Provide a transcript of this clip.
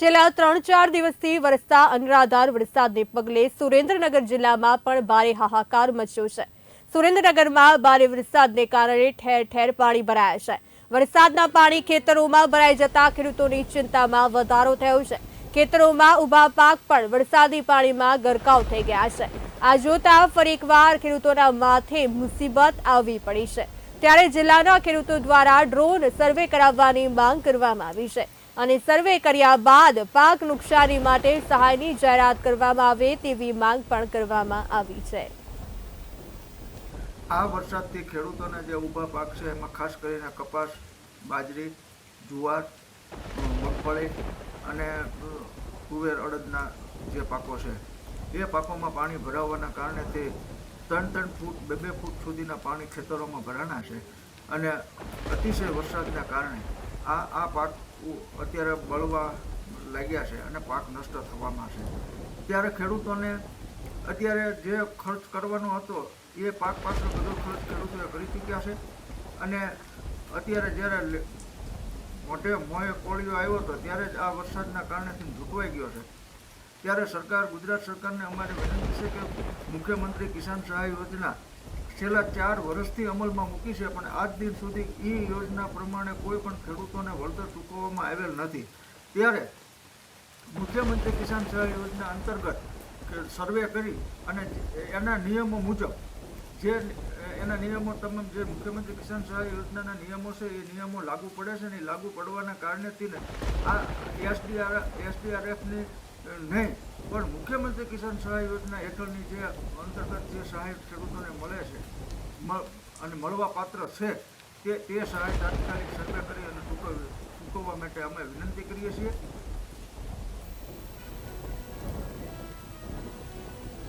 છેલ્લા ત્રણ ચાર દિવસથી વરસતા અનરાધાર વરસાદને પગલે સુરેન્દ્રનગર જિલ્લામાં પણ ભારે હાહાકાર મચ્યો છે. સુરેન્દ્રનગરમાં ભારે વરસાદને કારણે ઠેર ઠેર પાણી ભરાયા છે. વરસાદના પાણી ખેતરોમાં ભરાઈ જતા ખેડૂતોની ચિંતામાં વધારો થયો છે. ખેતરોમાં ઊભા પાક પણ વરસાદી પાણીમાં ગરકાવ થઈ ગયા છે. આ જોતા ફરી એકવાર ખેડૂતોના માથે મુસીબત આવી પડી છે. ત્યારે જિલ્લાના ખેડૂતો દ્વારા ડ્રોન સર્વે કરાવવાની માંગ કરવામાં આવી છે. અને સર્વે કર્યા બાદ પાક નુકસાની માટે સહાયની જાહેરાત કરવામાં આવે તેવી માંગ પણ કરવામાં આવી છે. આ વરસાદથી ખેડૂતોને જે ઊભા પાક છે, એમાં ખાસ કરીને કપાસ, બાજરી, જુવાર, મગફળી અને કુવેર અડદના જે પાકો છે, એ પાકોમાં પાણી ભરાવાના કારણે તે ત્રણ ત્રણ ફૂટ, બે બે ફૂટ સુધીના પાણી ખેતરોમાં ભરાણા છે અને અતિશય વરસાદના કારણે આ આ પાક અત્યારે બળવા લાગ્યા છે અને પાક નષ્ટ થવામાં છે. ત્યારે ખેડૂતોને અત્યારે જે ખર્ચ કરવાનો હતો, એ પાક પાછળ બધો ખર્ચ ખેડૂતોએ કરી ચૂક્યા છે. અને અત્યારે જ્યારે મોઢે મોંએ કોળીઓ આવ્યો હતો ત્યારે જ આ વરસાદના કારણેથી ઝૂંટવાઈ ગયો છે. ત્યારે સરકાર, ગુજરાત સરકારને અમારી વિનંતી છે કે મુખ્યમંત્રી કિસાન સહાય યોજના છેલ્લા ચાર વર્ષથી અમલમાં મૂકી છે, પણ આજ દિન સુધી એ યોજના પ્રમાણે કોઈ પણ ખેડૂતોને વળતર ચૂકવવામાં આવેલ નથી. ત્યારે મુખ્યમંત્રી કિસાન સહાય યોજના અંતર્ગત સર્વે કરી અને એના નિયમો મુજબ જે, એના નિયમો તમામ જે મુખ્યમંત્રી કિસાન સહાય યોજનાના નિયમો છે, એ નિયમો લાગુ પડે છે ને લાગુ પડવાના કારણેથી તેને આ એસડીઆર, એસડીઆરએફની નહીં, પણ મુખ્યમંત્રી કિસાન સહાય યોજના હેઠળની જે અંતર્ગત જે સહાય ખેડૂતોને મળે છે અને મળવા પાત્ર છે, તે તે સહાય તાત્કાલિક સર્વે કરી અને ચૂકવવા માટે અમે વિનંતી કરીએ છીએ.